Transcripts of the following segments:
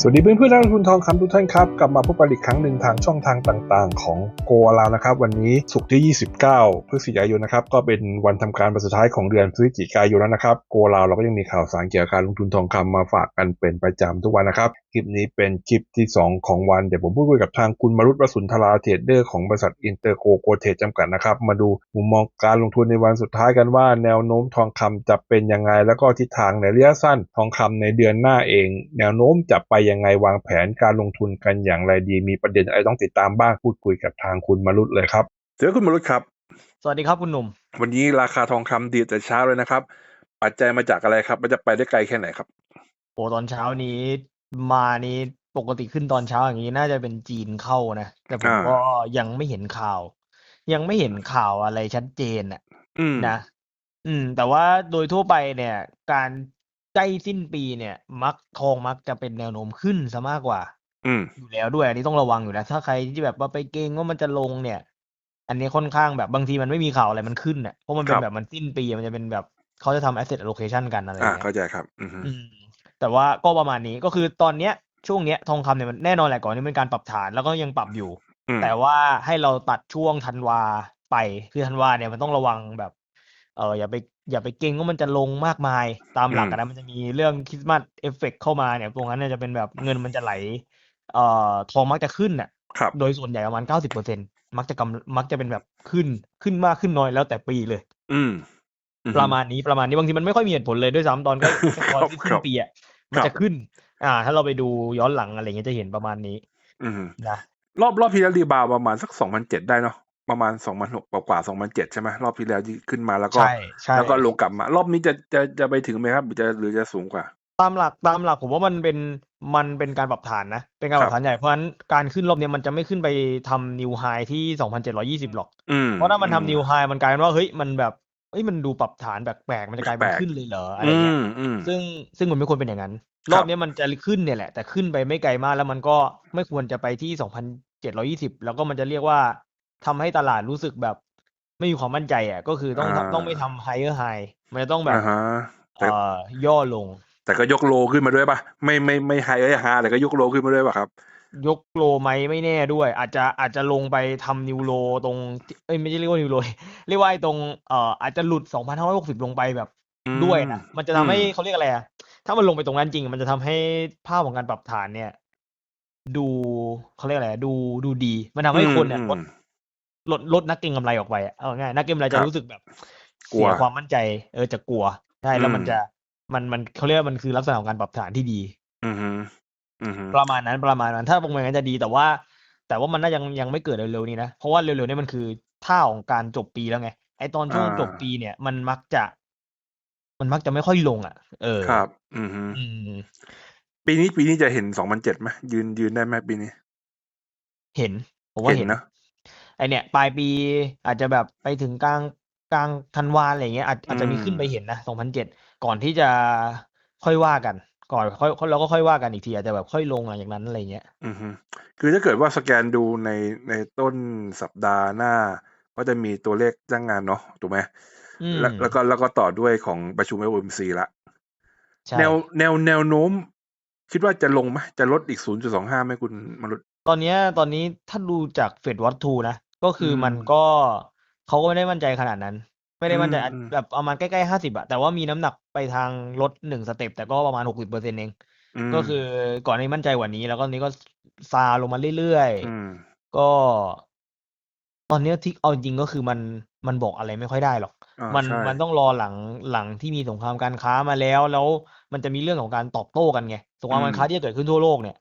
สวัสดีเพื่อนเพื่อนนักลงทุนทองคำทุกท่านครับ กลับมาพบกันอีกครั้งหนึ่งทางช่องทางต่างๆ ของโกลานะครับ วันนี้ศุกร์ที่ 29 พฤศจิกายนนะครับ ก็เป็นวันทำการวันสุดท้ายของเดือนพฤศจิกายนแล้วนะครับ โกลาเราก็ยังมีข่าวสารเกี่ยวกับการลงทุนทองคำมาฝากกันเป็นประจำทุกวันนะครับคลิปนี้เป็นคลิปที่ 2 ของวัน เดี๋ยวผมพูดคุยกับทางคุณมรุตวสุนทราเทรดเดอร์ของบริษัทอินเตอร์โกโกเทรดจำกัดนะครับ มาดูมุมมองการลงทุนในวันสุดท้ายกันว่าแนวโน้มทองคำจะเป็นยังไง แล้วก็ทิศทางในระยะสั้นทองคำในเดือนหน้าเอง แนวโน้มจะไปยังไงวางแผนการลงทุนกันอย่างไรดี มีประเด็นอะไรต้องติดตามบ้างพูดคุยกับทางคุณมรุตเลยครับเจอคุณมรุตครับ สวัสดีครับคุณหนุ่ม วันนี้ราคาทองคำดีแต่เช้าเลยนะครับปัจจัยมาจากอะไรครับมันจะไปได้ไกลแค่ไหนครับโอ้ตอนเช้านี้ มานี้ปกติขึ้นตอนเช้าอย่างนี้น่าจะเป็นจีนเข้านะ แต่ผมอ่าก็ยังไม่เห็นข่าว ยังไม่เห็นข่าวอะไรชัดเจนอะ อืม นะ อืม แต่ว่าโดยทั่วไปเนี่ย การใกล้สิ้นปีเนี่ย มักทองมักจะเป็นแนวโน้มขึ้นซะมากกว่า อืม อยู่แล้วด้วย อันนี้ต้องระวังอยู่นะ ถ้าใครที่แบบว่าไปเกรงว่ามันจะลงเนี่ย อันนี้ค่อนข้างแบบบางทีมันไม่มีข่าวอะไรมันขึ้นเนี่ยเพราะมันเป็คนรับ แบบมันสิ้นปี มันจะเป็นแบบเขาจะทำ asset allocation กันอะไรอย่าอ่างเงี้ย เข้าใจครับ อืมอืม แต่ว่าก็ประมาณนี้ก็คือตอนเนี้ยช่วงเนี้ยทองคำเนี่ยมันแน่นอนแหละก่อนนี้เป็นการปรับฐานแล้วก็ยังปรับอยู่ อืม แต่ว่าให้เราตัดช่วงธันวาไปคือธันวาเนี่ยมันต้องระวังแบบเอออย่าไปอย่าไปเก่งว่ามันจะลงมากมายตามหลักอะนะมันจะมีเรื่องคริสต์มาสเอฟเฟกเข้ามาเนี่ยตรงนั้นเนี่ยจะเป็นแบบเงินมันจะไหลเอ่อทองมักจะขึ้นน่ะ ครับ โดยส่วนใหญ่ประมาณเก้าสิบเปอร์เซ็นมักจะกำมักจะเป็นแบบขึ้นขึ้นมากขึ้นน้อยแล้วแต่ปีเลย อืมอื ประมาณนี้ประมาณนี้บางทีมันไม่ค่อยมีเหตุผลเลยด้วยซ้ำตอนใกล้ตอนที่คขึ้รันบปีอะ มันครับจะขึ้น อ่า ถ้าเราไปดูย้อนหลังอะไรเงี้ยจะเห็นประมาณนี้ อืมนะรอบรอบที่แล้วรีบาวด์ประมาณสักสองพันเจ็ดได้เนาะประมาณสองพันหกกว่าสองพันเจ็ดใช่ไหมรอบที่แล้วที่ขึ้นมาแล้วก็ใช่ใช่แล้วก็ลงกลับมา รอบนี้จะจะจะไปถึงไหมครับหรือจะหรือจะสูงกว่า ตามหลักตามหลักผมว่ามันเป็นมันเป็นการปรับฐานนะ เป็นการปรับฐานใหญ่เพราะฉะนั้นการขึ้นรอบเนี้ยมันจะไม่ขึ้นไปทำนิวไฮที่สองพันเจ็ดร้อยี่สิบหรอกอืมเพราะถ้ามันอืทำนิวไฮมันกลายเป็นว่าเฮ้ยมันแบบ เฮ้ยมันดูปรับฐานแปลกๆ มันจะกลายเป็นแปลกๆขึ้นเลยเหรออะไรอืเงี้ยมอืมซึ่งซึ่งมันไม่ควรเป็นอย่างนั้นครับรอบเนี้ยมันจะขึ้นเนี่ยแหละ แต่ขึ้นไปไม่ไกลมากแล้วมันก็ไม่ควรจะไปที่สองพันเจ็ดร้อยี่สิบแล้วก็มันจะเรียกว่าทำให้ตลาดรู้สึกแบบ ไม่มีความมั่นใจอะ ก็คือต้องอ่าต้องไม่ทำ higher high มันจะต้องแบบอ่าฮะแต่เอ่อย่อลง แต่ก็ยกโลขึ้นมาด้วยป่ะ ไม่ไม่ไม่ไฮเอ้ยฮาแต่ก็ยกโลขึ้นมาด้วยป่ะครับ ยกโลไหมไม่แน่ด้วย อาจจะอาจจะลงไปทำนิวโลตรงเอ้ยไม่ใช่เรียกว่านิวโลเรียกว่าไอ้ตรงเอ่ออาจจะหลุดสองพันห้าร้อยหกสิบลงไปแบบอืมด้วยนะมันจะทำให้อืมเขาเรียกอะไรอะถ้ามันลงไปตรงนั้นจริง มันจะทำให้ภาพของการปรับฐานเนี่ย ดูเขาเรียกอะไรอะดูดูดี มันทำให้คนเนี่ยลดอืมลดลดนักเก็งกำไรออกไปอะเอาง่ายนักเก็งกำไรครัจะบรู้สึกแบบกลัวเสียความมั่นใจ เออจะกลัวใช่แล้วมันอืมจะมันมันเขาเรียกว่ามันคือลักษณะของการปรับฐานที่ดี อืมฮึอืมฮึ ประมาณนั้นประมาณนั้น ถ้าตรงนั้นจะดีแต่ว่า แต่ว่ามันน่ายังยังไม่เกิดเร็วๆนี้นะ เพราะว่าเร็วๆนี้มันคือท่าของการจบปีแล้วไง ไอตอนช่วงอ่าจบปีเนี่ย มันมักจะ มันมักจะไม่ค่อยลงอะ เออครับอืมฮึอืมปีนี้ปีนี้จะเห็นสองพันเจ็ดไหมยืนยืนได้ไหมปีนี้ เห็นผมว่าเห็เห็นนนะไอเนี่ย ปลายปีอาจจะแบบไปถึงกลางกลางธันวาอะไรอย่างเงี้ยอาจอาจจะมีอืมขึ้นไปเห็นนะสองพันเจ็ดก่อนที่จะค่อยว่ากัน ก่อนค่อยเราก็ค่อยว่ากันอีกทีอาจจะแบบค่อยลงหลังจากนั้นอะไรเงี้ยอืมฮึคือถ้าเกิดว่าสแกนดูในในต้นสัปดาห์หน้า ก็จะมีตัวเลขจ้างงานเนาะถูกไหมอืมแล้วแล้วก็แล้วก็ต่อด้วยของประชุม FOMC ละใช่แนวแนวแนวโน้ม คิดว่าจะลงไหมจะลดอีก 0.25ไหมคุณมรุษตอนเนี้ยตอนนี้ถ้าดูจากเฟดวัตทูนะ ก็คืออมมันก็เขาก็ไม่ได้มั่นใจขนาดนั้น ไม่ได้มั่นใจอืมอืม แบบประมาณใกล้ๆห้าสิบอะแต่ว่ามีน้ำหนักไปทางลดหนึ่งสเต็ปแต่ก็ประมาณหกสิบเปอร์เซ็นต์เอง มก็คือก่อนหนานี้มั่นใจกว่านี้ แล้วก็นี้ก็ซาลงมาเรื่อยอืมๆ ก็ ตอนเนี้ยที่เอาจริงก็คือมันมันบอกอะไรไม่ค่อยได้หรอก อ่ามันใช่มันต้องรอหลังหลังที่มีสงครามการค้ามาแล้ว แล้วมันจะมีเรื่องของการตอบโต้กันไงสงครามการค้าที่จะเกิดขึ้นทั่วโลกเนี่ย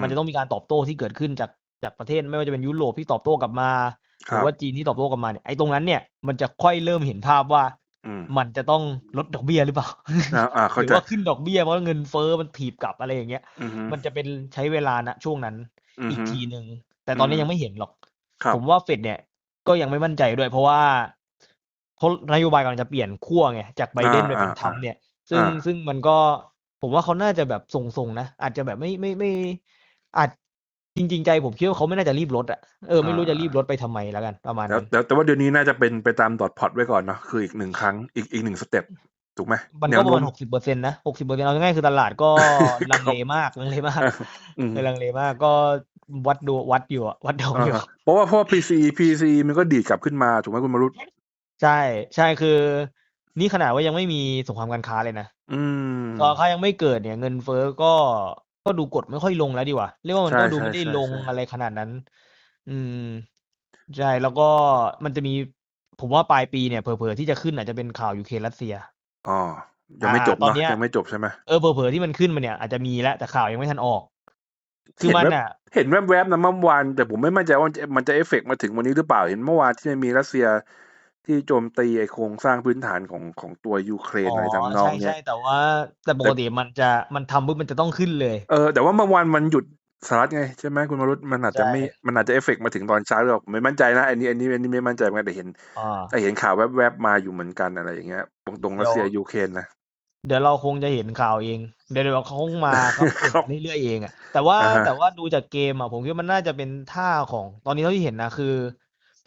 มันจะต้องมีการตอบโต้ที่เกิดขึ้นจากจากประเทศไม่ว่าจะเป็นยุโรปที่ตอบโต้กลับมาค หรัรืบอว่าจีนที่ตอบโต้กลับมาเนี่ยไอ้ตรงนั้นเนี่ยมันจะค่อยเริ่มเห็นภาพว่าอืมมันจะต้องลดดอกเบี้ยหรือเปล่าอ่าอ่าหเข้ารือใจว่าขึ้นดอกเบี้ยเพราะเงินเฟ้อมันถีบกลับอะไรอย่างเงี้ยอืมฮึมันจะเป็นใช้เวลานะช่วงนั้นอืมอีกฮึทีหนึ่งแต่ตอนนี้อืมยังไม่เห็นหรอกครับผมว่าเฟดเนี่ย ก็ยังไม่มั่นใจด้วย เพราะว่าเขานโยบายกำลังจะเปลี่ยนขั้วไงจากไบเดนอ่าไปเป็นอ่าทรัมป์เนี่ย ซึ่งอ่าซึ่งมันก็ผมว่าเขาน่าจะแบบทรงๆนะอาจจะแบบไม่ไม่ไม่อาจ จริงๆใจผมคิดว่าเขาไม่น่าจะรีบลดอะเออไม่รู้จะรีบลดไปทำไมแล้วกัน ประมาณแต่นั้นแต่แต่ว่าเดี๋ยวนี้น่าจะเป็นไปตามดอทพอตไว้ก่อนเนาะคืออีกหนึ่งครั้งอีกอีกหนึ่งสเต็ปถูกไหมมันแนก็วประโน้มามณหกสิบเปอร์เซ็นต์นะหกสิบเปอร์เซ็นต์เอาง่ายๆคือตลาดก็ลังเลมากลังเลมากอืมเออลังเลมากก็วัดดูวัดอยู่อะวัดดวงอ่าอยู่ฮะเพราะว่าเพราะว่า PC PC มันก็ดีดกลับขึ้นมาถูกไหมคุณมารุตใช่ใช่คือ นี่ขนาดว่ายังไม่มีสงครามการค้าเลยนะอืมตอนเขายังไม่เกิดเนี่ย เงินเฟ้อก็ ก็ดูกดไม่ค่อยลงแล้วดีกว่าเรียกว่ามันใช่ก็ดูใช่ไม่ได้ใช่ลงใช่อะไรขนาดนั้น อืมใช่แล้วก็มันจะมี ผมว่าปลายปีเนี่ยเผลอๆที่จะขึ้นอาจจะเป็นข่าวยูเครนรัสเซียอ๋อยังไม่จบอ่าตอนเนาะเนี้ยยังไม่จบใช่ไหมเออเผลอๆที่มันขึ้นมาเนี่ยอาจจะมีแล้วแต่ข่าวยังไม่ทันออก คือเห็นมันแวบอะ เห็นแวบๆนะเมื่อวานแต่ผมไม่มั่นใจว่ามันจะมันจะเอฟเฟกต์มาถึงวันนี้หรือเปล่าเห็นเมื่อวานที่มีรัสเซีย ที่โจมตีไอโครงสร้างพื้นฐานของของตัวยูเครนอ๋ออะไรทำนองใช่เนี้ใช่ยแต่ว่าแต่ปกติมันจะมันทำปุ๊บมันจะต้องขึ้นเลย เออแต่ว่าเมื่อวานมันหยุดสหรัฐไงใช่ไหมคุณมารุตมันอาจจะใช่ไม่มันอาจจะเอฟเฟกต์มาถึงตอนเช้าหรือเปล่าผมไม่มั่นใจนะอันนี้อันนี้อันนี้ไม่มั่นใจเหมือนกันแต่เห็นอ่าแต่เห็นข่าวแวบๆมาอยู่เหมือนกันอะไรอย่างเงี้ยตรงตรงรัสเซียยูเครนนะเดี๋ยวเราคงจะเห็นข่าวเอง เดี๋ยวเดี๋ยวเขาคงมาเขาครับเปลี่ยนเรื่อยๆเองอะแต่ว่าอ่าฮะแต่ว่าดูจากเกมอะผมคิดว่ามันน่าจะเป็นท่าของตอนนี้เท่าที่เห็นนะคือ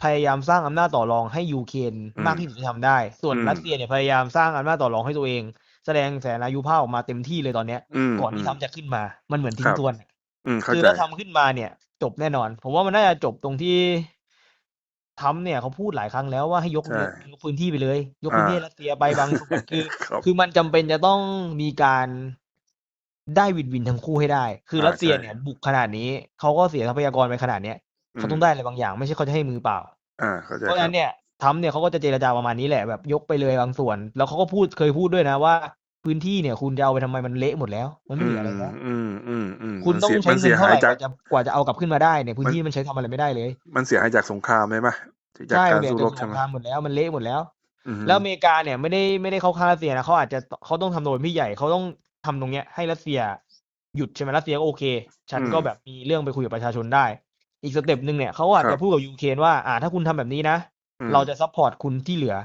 พยายามสร้างอำนาจต่อรองให้ยูเครนมากที่สุดที่ทำได้ ส่วนอืมรัสเซียเนี่ยพยายามสร้างอำนาจต่อรองให้ตัวเอง แสดงแสนอายุภาพออกมาเต็มที่เลยตอนเนี้ยอืมก่อนที่อืมทำจะขึ้นมา มันเหมือนทิ้คงรับทวนอะอืมเข้าคือใจถ้าทำขึ้นมาเนี่ย จบแน่นอน ผมว่ามันน่าจะจบตรงที่ทำเนี่ยเขาพูดหลายครั้งแล้วว่าให้ยกใช่ยกพื้นที่ไปเลย ยกพื้นที่อ่าให้รัสเซียไปบางส่วนคือครับคือมันจำเป็นจะต้องมีการได้วินวินทั้งคู่ให้ได้ คืออ่ารัสเซียใช่เนี่ยบุกขนาดนี้เขาก็เสียทรัพยากรไปขนาดเนี้ย เขาต้องได้อะไรบางอย่างไม่ใช่เขาจะให้มือเปล่า อ่าเข้าใจเพราะคฉะรันั้บนเนี่ยทำเนี่ยเขาก็จะเจรจาประมาณนี้แหละแบบยกไปเลยบางส่วน แล้วเขาก็พูดเคยพูดด้วยนะว่า พื้นที่เนี่ย คุณจะเอาไปทำไมมันเละหมดแล้ว มันไม่อืเหลืมออะไรแล้วอืมอืมอืมคุณต้องมันใช้เสียเงินเท่าไหร่มันกเสียหายจากว่าจะกว่าจะเอากลับขึ้นมาได้เนี่ยพื้นมันที่มันใช้ทำอะไรไม่ได้เลย มันเสียหายจากสงครามไหมไหมจากใช่การเนี่ยสู้จะรสบใช่งไหมครามหมดแล้วมันเละหมดแล้วอืมแล้วอเมริกาเนี่ยไม่ได้ไม่ได้เข้าข้างรัสเซียนะเขาอาจจะเขาต้องทำโดยพี่ใหญ่เขาต้องทำตรงเนี้ยให้รัสเซียหยุดใช่ไหมรัสเซียก็โอเค ฉันก็แบบมีเรื่องไปคุยกับประชาชนได้ อีกสเต็ปหนึ่งเนี่ยเขาอาจจะพูดกับยูเครนว่าอ่า ถ้าคุณทำแบบนี้นะอืมเราจะซัพพอร์ตคุณที่เหลือ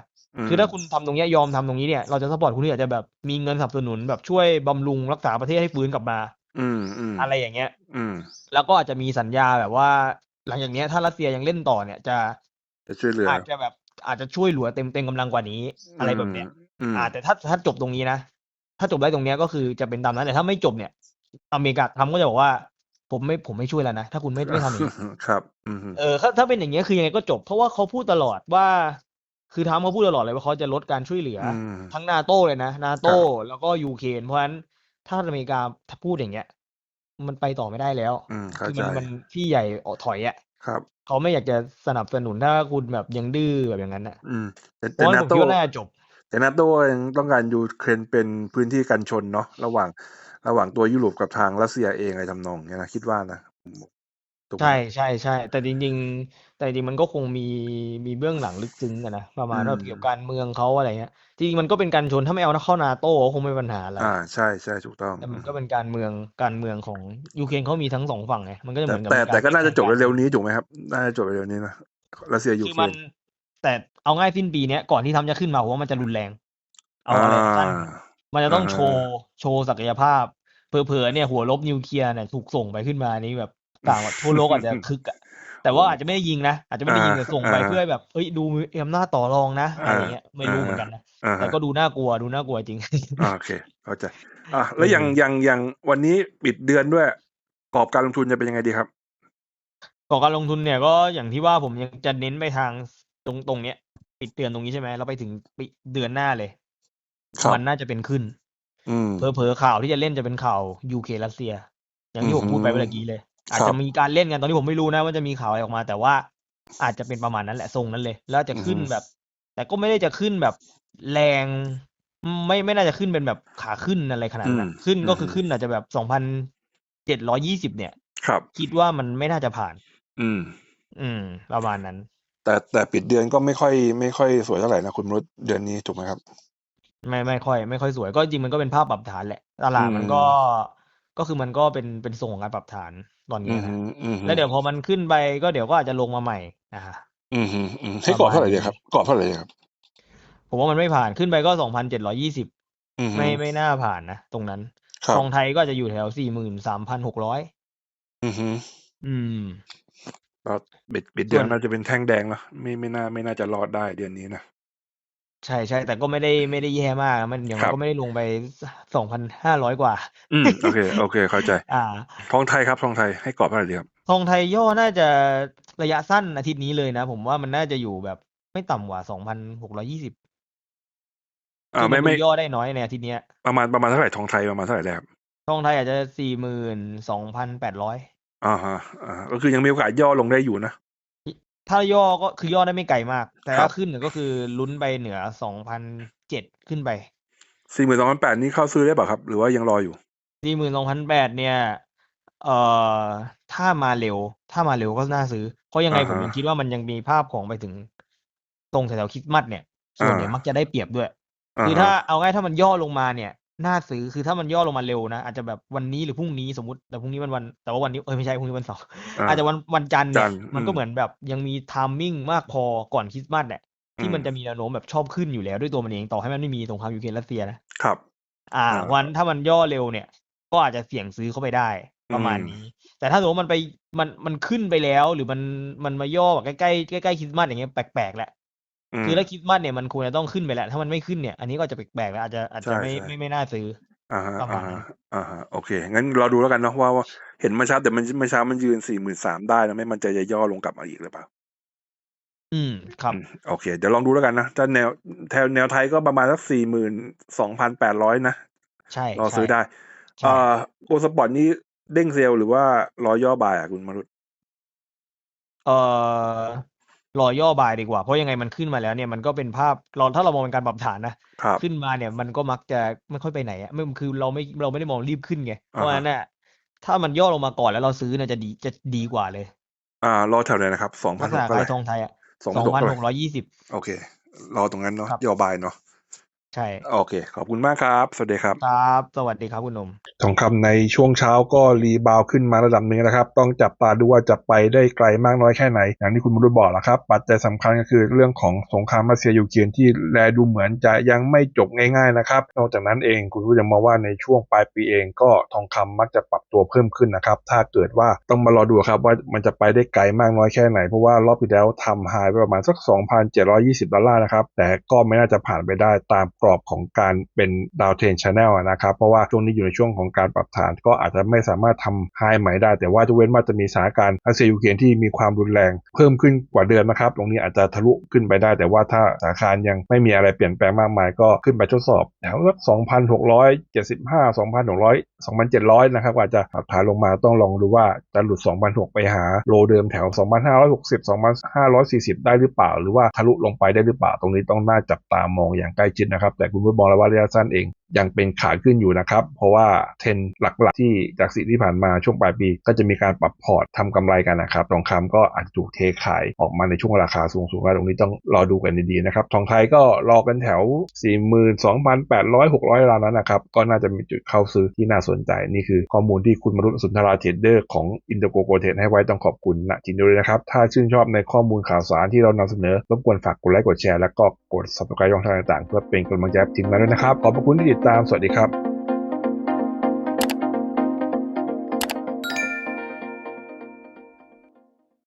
มคือถ้าคุณทำตรงเนี้ยยอมทำตรงนี้เนี่ยเราจะซัพพอร์ตคุณที่อาจจะแบบมีเงินสนับสนุนแบบช่วยบำรุงรักษาประเทศให้ฟื้นกลับมาอืมอืมอะไรอย่างเงี้ย อืมแล้วก็อาจจะมีสัญญาแบบว่า หลังจากเนี้ยถ้ารัสเซียยังเล่นต่อเนี่ยจะจะช่วยเหลืออาจจะแบบอาจจะช่วยเหลือเต็มเต็มกำลังกว่านี้ อะไรแบบเนี้ยอืมอ่าแต่ถ้าถ้าจบตรงนี้นะถ้าจบได้ตรงเนี้ยก็คือจะเป็นตามนั้นแต่ถ้าไม่จบเนี่ย อเมริกาทำก็จะบอกว่า ผมไม่ผมไม่ช่วยแล้วนะ ถ้าคุณไม่ไม่ทำอย่างนี้ครับอืมเออถ้าถ้าเป็นอย่างเงี้ยคือยังไงก็จบ เพราะว่าเขาพูดตลอดว่า คือทำเขาพูดตลอดเลยว่าเขาจะลดการช่วยเหลือออืมทั้งนาโต้เลยนะนาโต้แล้วก็ยูเครนเพราะฉะนั้นถ้าอเมริกาถ้าพูดอย่างเงี้ย มันไปต่อไม่ได้แล้วอืมเข้าคือใจมันมันพี่ใหญ่ออกถอยอะครับเขาไม่อยากจะสนับสนุนถ้าคุณแบบยังดื้อแบบอย่างนั้นอะอืมแต่เพแต่ราะฉะนั้นานผมโต้คิดว่าน่าจะจบแต่นาโต้ยังต้องการยูเครนเป็นพื้นที่กันชนเนาะระหว่าง ระหว่างตัวยุโรปกับทางรัสเซียเองอะไรทำนองเนี้ยนะคิดว่านะถูกไหมใช่ใช่ใช่แต่จริง ๆ แต่จริงๆมันก็คงมีมีเบื้องหลังลึกซึ้งอะนะประมาณว่าเกี่ยวกับการเมืองเขาอะไรเงี้ยจริงๆมันก็เป็นการชนถ้าไม่เอาเข้านาโต้ก็คงไม่มีปัญหาอะไรอ่าใช่ใช่ถูกต้องแต่มันก็เป็นการเมืองการเมืองของยูเครนเขามีทั้งสองฝั่งไงมันก็จะเหแต่มือนกับแต่มีแต่ก็น่าจะจบแข่งเร็วๆนี้ถูกไหมครับน่าจะจบเร็วๆนี้นะรัสเซียยูคือเครมันนแต่เอาง่ายสิ้นปีเนี้ยก่อนที่ทำจะขึ้นมาผมว่ามันจะรุนแรง เอาอะไรสั้นอ่ามันจะต้องอ่าฮะโชว์โชว์ศักยภาพ เผลอๆเนี่ยหัวลบนิวเคลียร์เนี่ยถูกส่งไปขึ้นมานี่แบบต่างทั่วโลกอาจจะคึกอะแต่ว่าอาจจะไม่ได้ยิงนะ อาจจะไม่ได้ยิงแต่ส่งไปเพื่อแบบเอ้ยดูมีอำนาจต่อรองนะอะไรอย่างเงี้ยไม่รู้เหมือนกันนะอ่าแต่ฮะก็ดูน่ากลัวดูน่ากลัวจริงอ่าโอเคเข้าใจอะแล้วอย่างอืมอย่างอย่างวันนี้ปิดเดือนด้วยกรอบการลงทุนจะเป็นยังไงดีครับก่อการลงทุนเนี่ยก็อย่างที่ว่าผมยังจะเน้นไปทางตรงตรงเนี้ย ปิดเดือนตรงนี้ใช่ไหมแล้วไปถึงปีเดือนหน้าเลยครับมันน่าจะเป็นขึ้นอืม เผลอๆข่าวที่จะเล่นจะเป็นข่าวยูเครัสเซีย อย่างที่ผมพูดไปอือหือเมื่อกี้เลย อาจครัจะบมีการเล่นกันตอนนี้ผมไม่รู้นะว่าจะมีข่าวอะไรออกมา แต่ว่าอาจจะเป็นประมาณนั้นแหละทรงนั้นเลย แล้วจะขึ้นอือหือแบบ แต่ก็ไม่ได้จะขึ้นแบบแรง ไม่ไม่น่าจะขึ้นเป็นแบบขาขึ้นอะไรขนาดนั้นนะขึ้นก็คือขึ้นอาจจะแบบสองพันเจ็ดร้อยี่สิบเนี่ย ครับ คิดว่ามันไม่น่าจะผ่าน อืม อืม ประมาณนั้น แต่แต่ปิดเดือนก็ไม่ค่อย ไม่ค่อยสวยเท่าไหร่นะคุณมรุษเดือนนี้ถูกไหมครับ ไม่ไม่ค่อย ไม่ค่อยสวยก็จริงมันก็เป็นภาพปรับฐานแหละตลาดมันก็ก็คือมันก็เป็นเป็นทรงของการปรับฐานตอนอืนี้มนะฮึอืมฮึแล้วเดี๋ยวพอมันขึ้นไปก็เดี๋ยวก็อาจจะลงมาใหม่นะฮะอืมฮึอืมให้กรอบเท่าไหร่ดีครับกรอบเท่าไหร่ดีครับ ผมว่ามันไม่ผ่านขึ้นไปก็สองพันเจ็ดร้อยี่สิบอืมฮึไม่ไม่น่าผ่านนะตรงนั้นครับทองไทยก็จะอยู่แถวสี่หมื่นสามพันหกร้อยอืมฮึอืมก็ปิดปิดเดือนส่วนน่าจะเป็นแท่งแดงเนอะไม่ไม่น่าไม่น่าจะรอดได้เดือนนี้นะ ใช่ใช่แต่ก็ไม่ได้ ไม่ได้แย่มากนะมัน อย่างครัมันบก็ไม่ได้ลงไปสองพันห้าร้อยกว่า อืม โอเค โอเค เข้าใจอ่าทองไทยครับ ทองไทยให้กรอบเท่าไหร่ดีครับ ทองไทยย่อน่าจะ ระยะสั้นอาทิตย์นี้เลยนะ ผมว่ามันน่าจะอยู่แบบไม่ต่ำกว่าสองพันหกร้อยี่สิบอ่าไม่ไม่ ย่อได้น้อยในอาทิตย์เนี้ย ประมาณ ประมาณเท่าไหร่ทองไทยประมาณเท่าไหร่แล้วครับ ทองไทยอาจจะสี่หมื่นสองพันแปดร้อยอ่าฮะอ่าก็คือยังมีโอกาสย่อลงได้อยู่นะ ถ้าย่อก็คือย่อได้ไม่ไกลมาก แต่ครัถ้าบขึ้นเนี่ยก็คือลุ้นไปเหนือสองพันเจ็ดขึ้นไปสี่หมื่นสองพันแปดนี้เข้าซื้อได้เปล่าครับ หรือว่ายังรออยู่สี่หมื่นสองพันแปดเนี่ย เอ่อ ถ้ามาเร็ว ถ้ามาเร็วก็น่าซื้อ เพราะยังไงอ่าผมฮะยังคิดว่ามันยังมีภาพของไปถึง ตรงแถวๆคริสต์มาสเนี่ย ส่วนใหญ่อ่ามัมักจะได้เปรียบด้วยอ่าคือฮะถ้าเอาง่ายถ้ามันย่อลงมาเนี่ย น่าซื้อคือถ้ามันย่อลงมาเร็วนะอาจจะแบบวันนี้หรือพรุ่งนี้สมมติแต่พรุ่งนี้มันวันแต่ว่าวันนี้เอ้ยไม่ใช่พรุ่งนี้วันเสาร์อ่าอาจจะวันวันจันทร์จัเนี่ยนทร์มันอืก็มเหมือนแบบยังมีไทามมิ่งมากพอก่อนคริสต์มาสเนี่ยที่มันอืมจะมีแนวโน้มแบบชอบขึ้นอยู่แล้วด้วยตัวมันเองต่อให้มันไม่มีสงครามยูเครนรัสเซียนะครับ อ่าอ่าวันถ้ามันย่อเร็วเนี่ย ก็อาจจะเสี่ยงซื้อเข้าไปได้ประมาณอืมนี้ แต่ถ้าสมมติว่ามันไปมันมันขึ้นไปแล้ว หรือมันมันมาย่อแบบใกล้ใกล้ๆใกล้ๆคริสต์มาสอย่างเงี้ยแปลกๆแหละอืม คือถ้าคริสต์มาสเนี่ยมันควรจะต้องขึ้นไปแล้วถ้ามันไม่ขึ้นเนี่ยอันนี้ก็อาจจะแปลกๆแล้วอาจจะอาจจะใช่ไม่ใช่ไม่ไม่น่าซื้ออ่าฮะประมาอ่าณนี้ฮะอ่าฮะโอเค งั้นเราดูแล้วกันเนาะว่าว่าเห็นเมื่อเช้าแต่มันเมื่อเช้ามันยืนสี่หมื่นสามได้นะไม่มันใจะจะย่อลงกลับมาอีกหรือเปล่า อืมครับอืมโอเค เดี๋ยวลองดูแล้วกันนะถ้าแนวแถวแนวไทยก็ประมาณสักสี่หมื่นสองพันแปดร้อยนะใช่รอใช่ซื้อได้ใช่เอ่อโกสปอร์ตนี่เด้งเซลล์หรือว่ารอย่อบายอะคุณมรุตเอ่อ รอย่อบายดีกว่า เพราะยังไงมันขึ้นมาแล้วเนี่ยมันก็เป็นภาพเราถ้าเรามองเป็นการปรับฐานนะครับขึ้นมาเนี่ยมันก็มักจะไม่ค่อยไปไหนอะไม่คือเราไม่เราไม่ได้มองรีบขึ้นไงเพอ่าฮะราะฉะนั้นน่ะถ้ามันย่อลงมาก่อนแล้วเราซื้อเนี่ยจะดีจะดีกว่าเลย อ่ารอแถวไหนนะครับสองพัลันกหษกณะเท่าขาไหยร่ทองไทยอะสองสพัอนงหกพันเท่าไหหร่กร้อยยี่สิบโอเค รอตรงนั้นเนาะครับย่อบายเนาะ ใช่ โอเค ขอบคุณมากครับ สวัสดีครับ ครับ สวัสดีครับคุณหนมทองคำในช่วงเช้าก็รีบาวขึ้นมาระดับหนึ่งนะครับ ต้องจับตาดูว่าจะไปได้ไกลมากน้อยแค่ไหน อย่างที่คุณมรุษบอกแล้วครับ ปัจจัยสำคัญก็คือเรื่องของสงครามรัสเซียยูเครนที่แลดูเหมือนจะยังไม่จบง่ายๆนะครับ นอกจากนั้นเองคุณรู้ยังมองว่าในช่วงปลายปีเองก็ทองคำมักจะปรับตัวเพิ่มขึ้นนะครับ ถ้าเกิดว่าต้องมารอดูครับว่ามันจะไปได้ไกลมากน้อยแค่ไหน เพราะว่ารอบที่แล้วทำไฮไปประมาณสัก 2,720 ดอลลาร์นะครับ แต่ก็ไม่น่าจะผ่านไปได้ตามกรอบของการเป็นดาวเทนชาแนลนะครับ เพราะว่าช่วงนี้อยู่ในช่วงของการปรับฐาน ก็อาจจะไม่สามารถทำไฮใหม่ได้ แต่ว่าจะเว้นว่าจะมีสถานการณ์รัสเซียยูเครนที่มีความรุนแรงเพิ่มขึ้นกว่าเดิมนะครับ ตรงนี้อาจจะทะลุขึ้นไปได้ แต่ว่าถ้าสถานการณ์ยังไม่มีอะไรเปลี่ยนแปลงมากมายก็ขึ้นไปทดสอบแถวสัก2,675 2,600 2,700 นะครับอาจจะปรับฐานลงมาต้องลองดูว่าจะหลุด 2,600 ไปหาโลเดิมแถว 2,560 2,540 ได้หรือเปล่า หรือว่าทะลุลงไปได้หรือเปล่า ตรงนี้ต้องน่าจับตามองอย่างใกล้ชิดนะครับแต่คุณผู้มองแล้วว่าระยะสั้นเองยังเป็นขาขึ้นอยู่นะครับ เพราะว่าเทรนหลักๆ ที่จากสิ่งที่ผ่านมาช่วงปลายปี ก็จะมีการปรับพอร์ตทำกำไรกันนะครับทองคำก็อาจจะถูกเทขายออกมาในช่วงราคาสูงๆแล้วตรงนี้ต้องรอดูกันดีๆนะครับทองไทยก็รอกันแถว 42,800 600ล้านนั้นนะครับ ก็น่าจะมีจุดเข้าซื้อที่น่าสนใจ นี่คือข้อมูลที่คุณมรุษสุนทราเทรดเดอร์ของอินเตอร์โกโกเทรดให้ไว้ต้องขอบคุณณจินด้วยนะครับถ้าชื่นชอบในข้อมูลข่าวสารที่เรานำเสนอรบกวนฝากกดไลค์กดแชร์แล้วก็กด subscribe ช่องทางต่างๆ เพื่อเป็นกำลังใจทีมงานด้วยนะครับขอบพระคุณที่ติดตาม สวัสดีครับ